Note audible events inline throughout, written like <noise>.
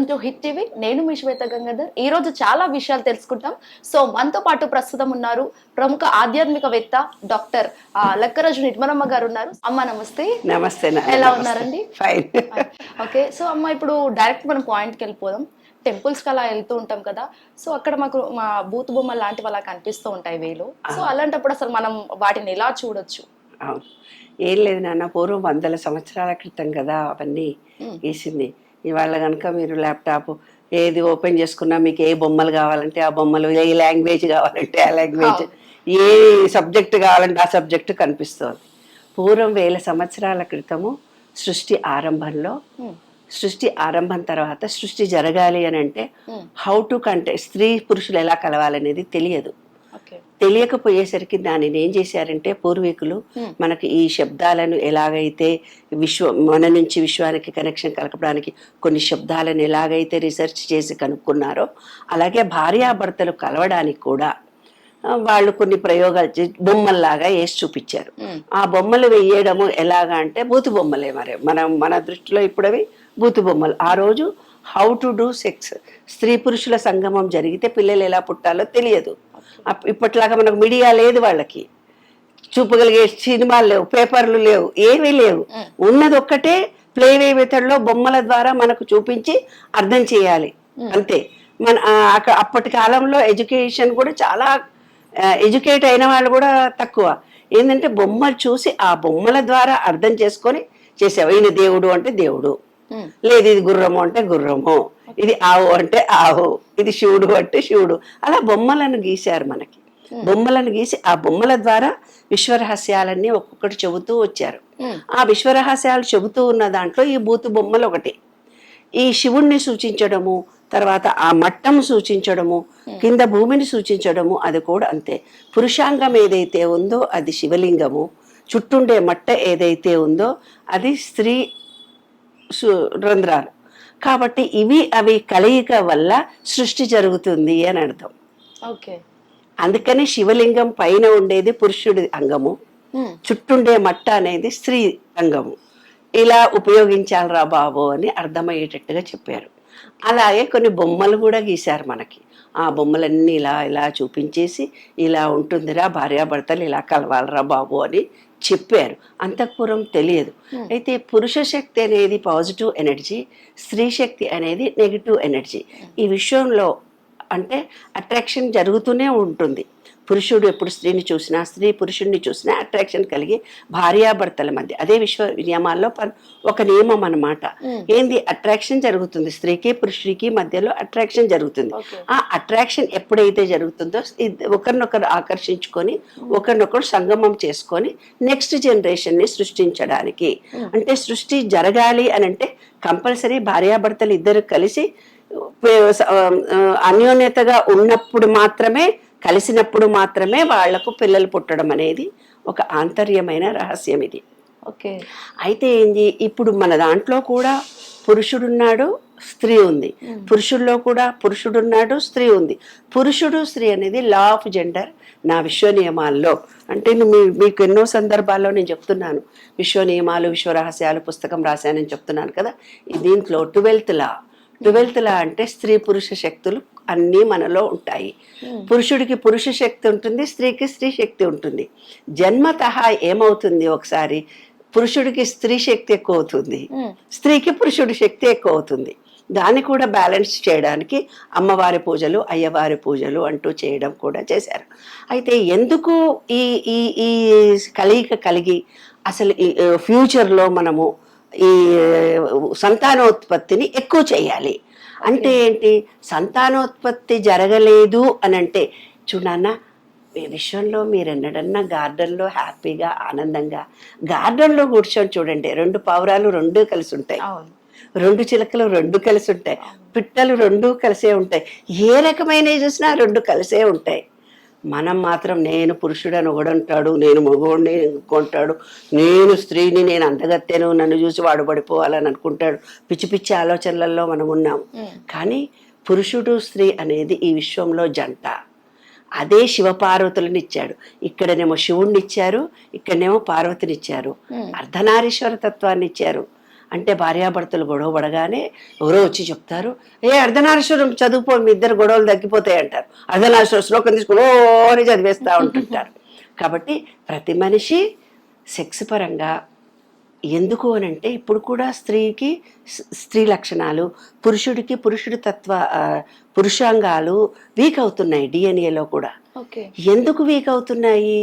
Welcome to hit TV. నేను మీ శ్వేత గంగాధర్. ఈ రోజు చాలా విషయాలు తెలుసుకుంటాం. సో మనతో పాటు ప్రస్తుతం ఉన్నారు ప్రముఖ ఆధ్యాత్మికవేత్త డాక్టర్ లక్కరాజు నిర్మలమ్మ గారు ఉన్నారు. అమ్మ నమస్తే. నమస్తే ఎలా. ఉన్నారండి? Fine <laughs> okay. సో అమ్మ ఇప్పుడు డైరెక్ట్ మనం పాయింట్కి వెళ్ళిపోదాం. టెంపుల్స్కి అలా వెళ్తూ ఉంటాం కదా. సో అక్కడ మాకు మా బూత్ బొమ్మలు లాంటివి అలా కనిపిస్తూ ఉంటాయి వేలు. సో అలాంటప్పుడు అసలు మనం వాటిని ఎలా చూడొచ్చు? ఏం లేదు నాన్న పూర్వం వందల సంవత్సరాల క్రితం కదా అవన్నీ. వేసింది. ఇవాళ కనుక మీరు ల్యాప్టాప్ ఏది ఓపెన్ చేసుకున్నా మీకు ఏ బొమ్మలు కావాలంటే ఆ బొమ్మలు ఏ లాంగ్వేజ్ కావాలంటే ఆ లాంగ్వేజ్ ఏ సబ్జెక్ట్ కావాలంటే ఆ సబ్జెక్ట్ కనిపిస్తుంది పూర్వం వేల సంవత్సరాల క్రితము సృష్టి ఆరంభంలో. సృష్టి ఆరంభం తర్వాత సృష్టి జరగాలి అని అంటే. హౌ టు కంటే స్త్రీ పురుషులు ఎలా కలవాలనేది తెలియదు తెలియకపోయేసరికి దానిని ఏం చేశారంటే పూర్వీకులు. మనకి ఈ శబ్దాలను ఎలాగైతే విశ్వ మన నుంచి విశ్వానికి కనెక్షన్ కలపడానికి కొన్ని శబ్దాలను ఎలాగైతే రీసెర్చ్ చేసి కనుక్కున్నారో అలాగే భార్యాభర్తలు కలవడానికి కూడా వాళ్ళు కొన్ని ప్రయోగాలు బొమ్మల్లాగా వేసి చూపించారు. ఆ బొమ్మలు వేయడము ఎలాగా అంటే బూతు బొమ్మలే మరి. మనం మన దృష్టిలో ఇప్పుడు అవి బూతు బొమ్మలు. ఆ రోజు హౌ టు డూ సెక్స్ స్త్రీ పురుషుల సంగమం జరిగితే పిల్లలు ఎలా పుట్టాలో తెలియదు. ఇప్పట్లాగా మనకు మీడియా లేదు వాళ్ళకి. చూపగలిగే సినిమాలు లేవు పేపర్లు లేవు ఏమీ లేవు. ఉన్నది ఒక్కటే ప్లేవే మెథడ్లో బొమ్మల ద్వారా మనకు చూపించి అర్థం చేయాలి. అంతే. మన అప్పటి కాలంలో ఎడ్యుకేషన్ కూడా చాలా ఎడ్యుకేట్ అయిన వాళ్ళు కూడా తక్కువ. ఏంటంటే బొమ్మలు చూసి ఆ బొమ్మల ద్వారా అర్థం చేసుకొని చేసావు ఈయన దేవుడు అంటే దేవుడు. లేదు ఇది గుర్రము అంటే గుర్రము. ఇది ఆవు అంటే ఆవు ఇది శివుడు అంటే శివుడు అలా బొమ్మలను గీశారు మనకి. బొమ్మలను గీసి ఆ బొమ్మల ద్వారా విశ్వరహస్యాలన్నీ ఒక్కొక్కటి చెబుతూ వచ్చారు. ఆ విశ్వరహస్యాలు చెబుతూ ఉన్న దాంట్లో ఈ బూతు బొమ్మలు ఒకటి. ఈ శివుణ్ణి సూచించడము తర్వాత ఆ మట్టం సూచించడము కింద భూమిని సూచించడము అది కూడా అంతే. పురుషాంగం ఏదైతే ఉందో అది శివలింగము చుట్టుండే మట్ట ఏదైతే ఉందో అది స్త్రీ సు- రంధ్రాలు. కాబట్టి ఇవి అవి కలయిక వల్ల సృష్టి జరుగుతుంది అని అర్థం. ఓకే. అందుకని శివలింగం పైన ఉండేది పురుషుడి అంగము. చుట్టుండే మట్ట అనేది స్త్రీ అంగము. ఇలా ఉపయోగించాలిరా బాబు అని అర్థమయ్యేటట్టుగా చెప్పారు. అలాగే కొన్ని బొమ్మలు కూడా గీశారు మనకి. ఆ బొమ్మలన్నీ ఇలా ఇలా చూపించేసి ఇలా ఉంటుందిరా భార్యాభర్తలు ఇలా కలవాలరా బాబు అని చెప్పారు. అంతఃపురం తెలియదు. అయితే పురుష శక్తి అనేది పాజిటివ్ ఎనర్జీ స్త్రీ శక్తి అనేది నెగిటివ్ ఎనర్జీ. ఈ విషయంలో అంటే అట్రాక్షన్ జరుగుతూనే ఉంటుంది. పురుషుడు ఎప్పుడు స్త్రీని చూసినా స్త్రీ పురుషుడిని చూసినా అట్రాక్షన్ కలిగి భార్యాభర్తల మధ్య. అదే విశ్వ నియమాల్లో ఒక నియమం అన్నమాట. ఏంది? అట్రాక్షన్ జరుగుతుంది. స్త్రీకి పురుషుడికి మధ్యలో అట్రాక్షన్ జరుగుతుంది. ఆ అట్రాక్షన్ ఎప్పుడైతే జరుగుతుందో ఒకరినొకరు ఆకర్షించుకొని ఒకరినొకరు సంగమం చేసుకొని నెక్స్ట్ జనరేషన్ని సృష్టించడానికి. అంటే సృష్టి జరగాలి అని అంటే కంపల్సరీ భార్యాభర్తలు ఇద్దరు కలిసి అన్యోన్యతగా ఉన్నప్పుడు మాత్రమే కలిసినప్పుడు మాత్రమే వాళ్ళకు పిల్లలు పుట్టడం అనేది ఒక ఆంతర్యమైన రహస్యం ఇది. ఓకే. అయితే ఏంది? ఇప్పుడు మన దాంట్లో కూడా పురుషుడున్నాడు స్త్రీ ఉంది. పురుషుల్లో కూడా పురుషుడున్నాడు స్త్రీ ఉంది. పురుషుడు స్త్రీ అనేది లా ఆఫ్ జెండర్ నా విశ్వ నియమాల్లో అంటే మీకు ఎన్నో సందర్భాల్లో నేను చెప్తున్నాను. విశ్వ నియమాలు విశ్వ రహస్యాలు పుస్తకం రాశానని చెప్తున్నాను కదా. దీంట్లో ట్వెల్త్ లా ట్వెల్త్ లా అంటే స్త్రీ పురుష శక్తులు అన్నీ మనలో ఉంటాయి. పురుషుడికి పురుష శక్తి ఉంటుంది స్త్రీకి స్త్రీ శక్తి ఉంటుంది. జన్మత ఏమవుతుంది ఒకసారి? పురుషుడికి స్త్రీ శక్తి ఎక్కువ అవుతుంది. స్త్రీకి పురుషుడి శక్తి ఎక్కువ అవుతుంది. దాన్ని కూడా బ్యాలెన్స్ చేయడానికి అమ్మవారి పూజలు అయ్యవారి పూజలు అంటూ చేయడం కూడా చేశారు. అయితే ఎందుకు ఈ ఈ ఈ కలయిక కలిగి అసలు ఫ్యూచర్లో మనము ఈ సంతానోత్పత్తిని ఎక్కువ చేయాలి. అంటే ఏంటి? సంతానోత్పత్తి జరగలేదు అని అంటే చూడన్నా ఈ విషయంలో మీరు ఎన్నడన్నా గార్డెన్లో హ్యాపీగా ఆనందంగా గార్డెన్లో కూర్చొని చూడండి. రెండు పావురాలు రెండు కలిసి ఉంటాయి అవును. రెండు చిలకలు రెండు కలిసి ఉంటాయి పిట్టలు రెండు కలిసే ఉంటాయి. ఏ రకమైన చూసినా రెండు కలిసే ఉంటాయి. మనం మాత్రం నేను పురుషుడని ఒకడంటాడు నేను మగవాడిని ఇంకొంటాడు నేను స్త్రీని నేను అందగత్తెను నన్ను చూసి వాడు పడిపోవాలని అనుకుంటాడు. పిచ్చి పిచ్చి ఆలోచనలలో మనం ఉన్నాం. కానీ పురుషుడు స్త్రీ అనేది ఈ విశ్వంలో జంట. అదే శివపార్వతులను ఇచ్చాడు ఇక్కడనేమో శివుణ్ణి ఇచ్చారు ఇక్కడనేమో పార్వతిని ఇచ్చారు అర్ధనారీశ్వర తత్వాన్ని ఇచ్చారు అంటే భార్యాభర్తలు గొడవ పడగానే ఎవరో వచ్చి చెప్తారు ఏ అర్ధనారీశ్వరం చదువుకో మీ ఇద్దరు గొడవలు తగ్గిపోతాయి అంటారు. అర్ధనారీశ్వర శ్లోకం తీసుకుని చదివేస్తూ ఉంటుంటారు. కాబట్టి ప్రతి మనిషి సెక్స్ పరంగా ఎందుకు అని అంటే ఇప్పుడు కూడా స్త్రీకి స్త్రీ లక్షణాలు పురుషుడికి పురుషుడి తత్వ పురుషాంగాలు వీక్ అవుతున్నాయి డిఎన్ఏలో కూడా. ఎందుకు వీక్ అవుతున్నాయి?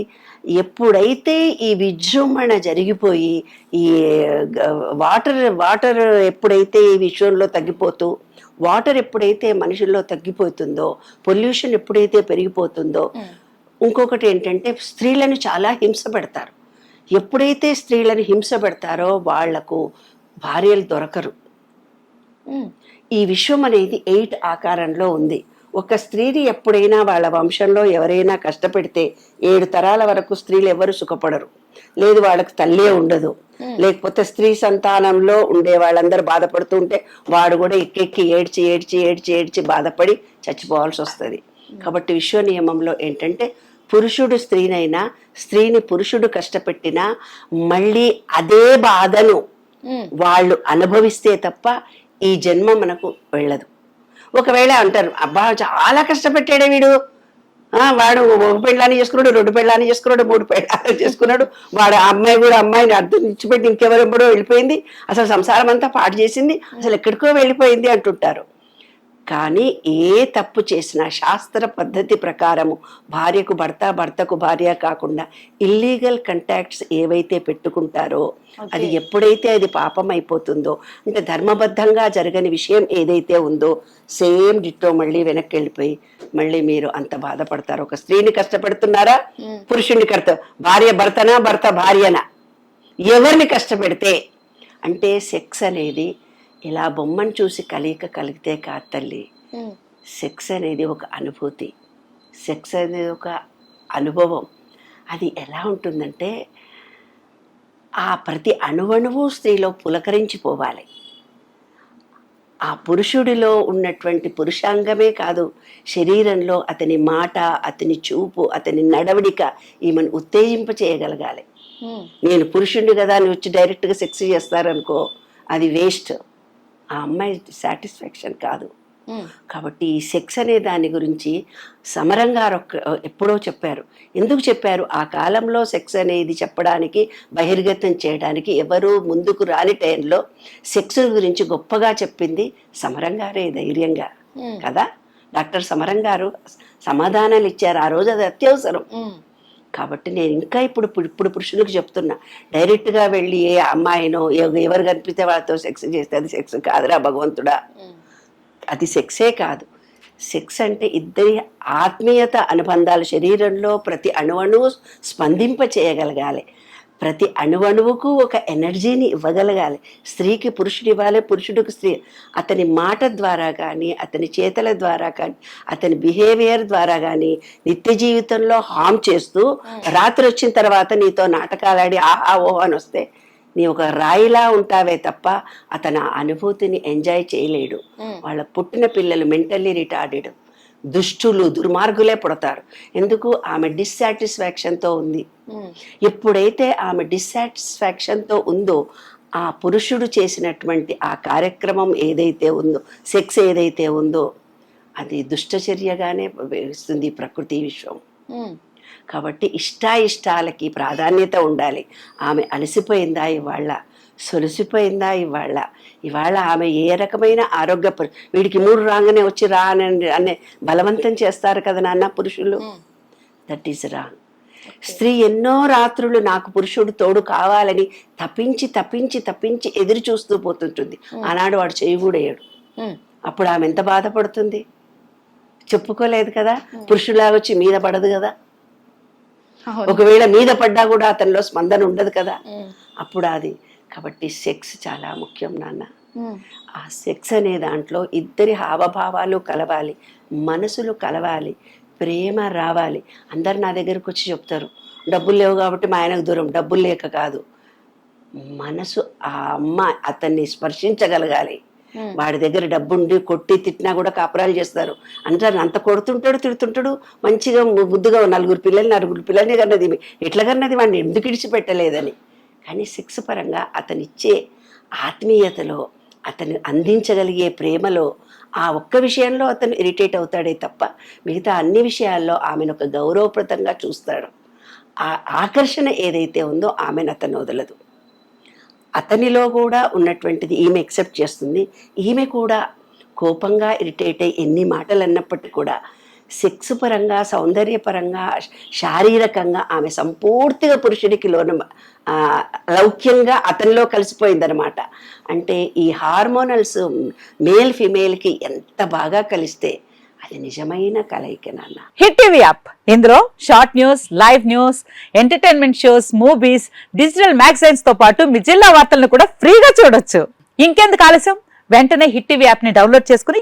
ఎప్పుడైతే ఈ విజృంభణ జరిగిపోయి ఈ వాటర్ వాటర్ ఎప్పుడైతే ఈ విషయంలో తగ్గిపోతూ వాటర్ ఎప్పుడైతే మనుషుల్లో తగ్గిపోతుందో పొల్యూషన్ ఎప్పుడైతే పెరిగిపోతుందో ఇంకొకటి ఏంటంటే స్త్రీలను చాలా హింస పెడతారు. ఎప్పుడైతే స్త్రీలను హింస పెడతారో వాళ్ళకు భార్యలు దొరకరు. ఈ విశ్వం అనేది ఎయిట్ ఆకారంలో ఉంది. ఒక స్త్రీని ఎప్పుడైనా వాళ్ళ వంశంలో ఎవరైనా కష్టపెడితే ఏడు తరాల వరకు స్త్రీలు ఎవరు సుఖపడరు. లేదు వాళ్ళకి తల్లే ఉండదు. లేకపోతే స్త్రీ సంతానంలో ఉండే వాళ్ళందరూ బాధపడుతూ ఉంటే వాడు కూడా ఎక్కెక్కి ఏడ్చి ఏడ్చి ఏడ్చి ఏడ్చి బాధపడి చచ్చిపోవాల్సి వస్తుంది. కాబట్టి విశ్వ నియమంలో ఏంటంటే పురుషుడు స్త్రీనైనా స్త్రీని పురుషుడు కష్టపెట్టినా మళ్ళీ అదే బాధను వాళ్ళు అనుభవిస్తే తప్ప ఈ జన్మ మనకు వెళ్ళదు. ఒకవేళ అంటారు అబ్బా చాలా కష్టపెట్టాడే వీడు. వాడు ఒక పెళ్ళాన్ని చేసుకున్నాడు రెండు పెళ్ళాన్ని చేసుకున్నాడు మూడు పెళ్ళాన్ని చేసుకున్నాడు. వాడు ఆ అమ్మాయి కూడా అమ్మాయిని అర్థం ఇచ్చిపెట్టి ఇంకెవరెప్పుడో వెళ్ళిపోయింది. అసలు సంసారం అంతా పాటు చేసింది అసలు ఎక్కడికో వెళ్ళిపోయింది అంటుంటారు. కానీ ఏ తప్పు చేసినా శాస్త్ర పద్ధతి ప్రకారము భార్యకు భర్త భర్తకు భార్య కాకుండా ఇల్లీగల్ కంటాక్ట్స్ ఏవైతే పెట్టుకుంటారో అది ఎప్పుడైతే అది పాపం అయిపోతుందో అంటే ధర్మబద్ధంగా జరగని విషయం ఏదైతే ఉందో సేమ్ డిట్టో మళ్ళీ వెనక్కి వెళ్ళిపోయి మళ్ళీ మీరు అంత బాధపడతారు. ఒక స్త్రీని కష్టపెడుతున్నారా? పురుషుడిని కష్ట భార్య భర్తనా భర్త భార్యనా? ఎవరిని కష్టపెడితే? అంటే సెక్స్ అనేది ఇలా బొమ్మను చూసి కలియక కలిగితే కాదు తల్లి సెక్స్ అనేది ఒక అనుభూతి. సెక్స్ అనేది ఒక అనుభవం. అది ఎలా ఉంటుందంటే ఆ ప్రతి అణువణువు స్త్రీలో పులకరించిపోవాలి. ఆ పురుషుడిలో ఉన్నటువంటి పురుషాంగమే కాదు శరీరంలో అతని మాట అతని చూపు అతని నడవడిక ఈమెను ఉత్తేజింప చేయగలగాలి. నేను పురుషుడిని కదా అని వచ్చి డైరెక్ట్గా సెక్స్ చేస్తారనుకో అది వేస్ట్. ఆ అమ్మాయి సాటిస్ఫాక్షన్ కాదు. కాబట్టి ఈ సెక్స్ అనే దాని గురించి సమరం గారు ఎప్పుడో చెప్పారు. ఎందుకు చెప్పారు? ఆ కాలంలో సెక్స్ అనేది చెప్పడానికి బహిర్గతం చేయడానికి ఎవరు ముందుకు రాని టైంలో సెక్స్ గురించి గొప్పగా చెప్పింది సమరం గారే ధైర్యంగా కదా? డాక్టర్ సమరం గారు సమాధానాలు ఇచ్చారు. ఆ రోజు అది అత్యవసరం. కాబట్టి నేను ఇంకా ఇప్పుడు ఇప్పుడు- పురుషులకు చెప్తున్నా. డైరెక్ట్గా వెళ్ళి ఏ అమ్మాయినో ఎవ- ఎవరు కనిపిస్తే వాళ్ళతో సెక్స్ చేస్తే అది సెక్స్ కాదురా భగవంతుడా? అది సెక్సే కాదు. సెక్స్ అంటే ఇద్దరి ఆత్మీయత అనుబంధాలు శరీరంలో ప్రతి అణువణువు స్పందింప చేయగలగాలి ప్రతి అణువణువుకు ఒక ఎనర్జీని ఇవ్వగలగాలి. స్త్రీకి పురుషుడు ఇవ్వాలి పురుషుడికి స్త్రీ. అతని మాట ద్వారా కానీ అతని చేతల ద్వారా కానీ అతని బిహేవియర్ ద్వారా కానీ నిత్య జీవితంలో హామ్ చేస్తూ రాత్రి వచ్చిన తర్వాత నీతో నాటకాలాడి ఆహా ఓహో అని వస్తే నీ ఒక రాయిలా ఉంటావే తప్ప అతను ఆ అనుభూతిని ఎంజాయ్ చేయలేడు. వాళ్ళ పుట్టిన పిల్లలు మెంటల్లీ రిటార్డెడ్. దుష్టులు దుర్మార్గులే పుడతారు. ఎందుకు? ఆమె డిస్సాటిస్ఫాక్షన్తో ఉంది. ఎప్పుడైతే ఆమె డిస్సాటిస్ఫాక్షన్తో ఉందో ఆ పురుషుడు చేసినటువంటి ఆ కార్యక్రమం ఏదైతే ఉందో సెక్స్ ఏదైతే ఉందో అది దుష్టచర్యగానే వేస్తుంది ప్రకృతి విశ్వం. కాబట్టి ఇష్టాయిష్టాలకి ప్రాధాన్యత ఉండాలి. ఆమె అలసిపోయిందా ఇవాళ? సొలిసిపోయిందా ఇవాళ? ఇవాళ ఆమె ఏ రకమైన ఆరోగ్య పరి- వీడికి మూడు రాగానే వచ్చి రా అని అనే బలవంతం చేస్తారు కదా నాన్న పురుషులు? దట్ ఈస్ రాంగ్ స్త్రీ ఎన్నో రాత్రులు నాకు పురుషుడు తోడు కావాలని తప్పించి తప్పించి తప్పించి ఎదురు చూస్తూ పోతుంటుంది. ఆనాడు వాడు చేయకూడేయడు అప్పుడు ఆమె ఎంత బాధపడుతుంది? చెప్పుకోలేదు కదా? పురుషులాగా వచ్చి మీద పడదు కదా? ఒకవేళ మీద పడ్డా కూడా అతనిలో స్పందన ఉండదు కదా? అప్పుడు అది కాబట్టి సెక్స్ చాలా ముఖ్యం నాన్న. ఆ సెక్స్ అనే దాంట్లో ఇద్దరి హావభావాలు కలవాలి మనసులు కలవాలి ప్రేమ రావాలి. అందరు నా దగ్గరకు వచ్చి చెప్తారు డబ్బులు లేవు కాబట్టి మా ఆయనకు దూరం డబ్బులు లేక కాదు. మనసు ఆ అమ్మ అతన్ని స్పర్శించగలగాలి. వాడి దగ్గర డబ్బుండి కొట్టి తిట్టినా కూడా కాపురాలు చేస్తారు. అంటారు అంత కొడుతుంటాడు తిడుతుంటాడు మంచిగా బుద్ధిగా నలుగురు పిల్లలు నలుగురు పిల్లల్ని కన్నది ఎట్లా కన్నది వాడిని ఎందుకు ఇడిచిపెట్టలేదని? కానీ సెక్స్ పరంగా అతనిచ్చే ఆత్మీయతలో అతను అందించగలిగే ప్రేమలో ఆ ఒక్క విషయంలో అతను ఇరిటేట్ అవుతాడే తప్ప మిగతా అన్ని విషయాల్లో ఆమెను ఒక గౌరవప్రదంగా చూస్తాడు. ఆ ఆకర్షణ ఏదైతే ఉందో ఆమెను అతను వదలదు. అతనిలో కూడా ఉన్నటువంటిది ఈమె ఎక్సెప్ట్ చేస్తుంది. ఈమె కూడా కోపంగా ఇరిటేట్ అయ్యి ఎన్ని మాటలు అన్నప్పటికీ కూడా సెక్స్ పరంగా సౌందర్యపరంగా శారీరకంగా ఆమె సంపూర్తిగా పురుషుడికి లోన లౌక్యంగా అతనిలో కలిసిపోయిందనమాట అంటే ఈ హార్మోనల్స్ మేల్ ఫిమేల్కి ఎంత బాగా కలిస్తే అది నిజమైన కలయిక నాన్న. Hit TV app. ఇందులో short news live news entertainment shows movies digital మ్యాగజైన్స్తో పాటు మీ జిల్లా వార్తలను కూడా ఫ్రీగా చూడొచ్చు. ఇంకెందుకు ఆలస్యం? వెంటనే హిట్ టీవీ యాప్ని డౌన్లోడ్ చేసుకుని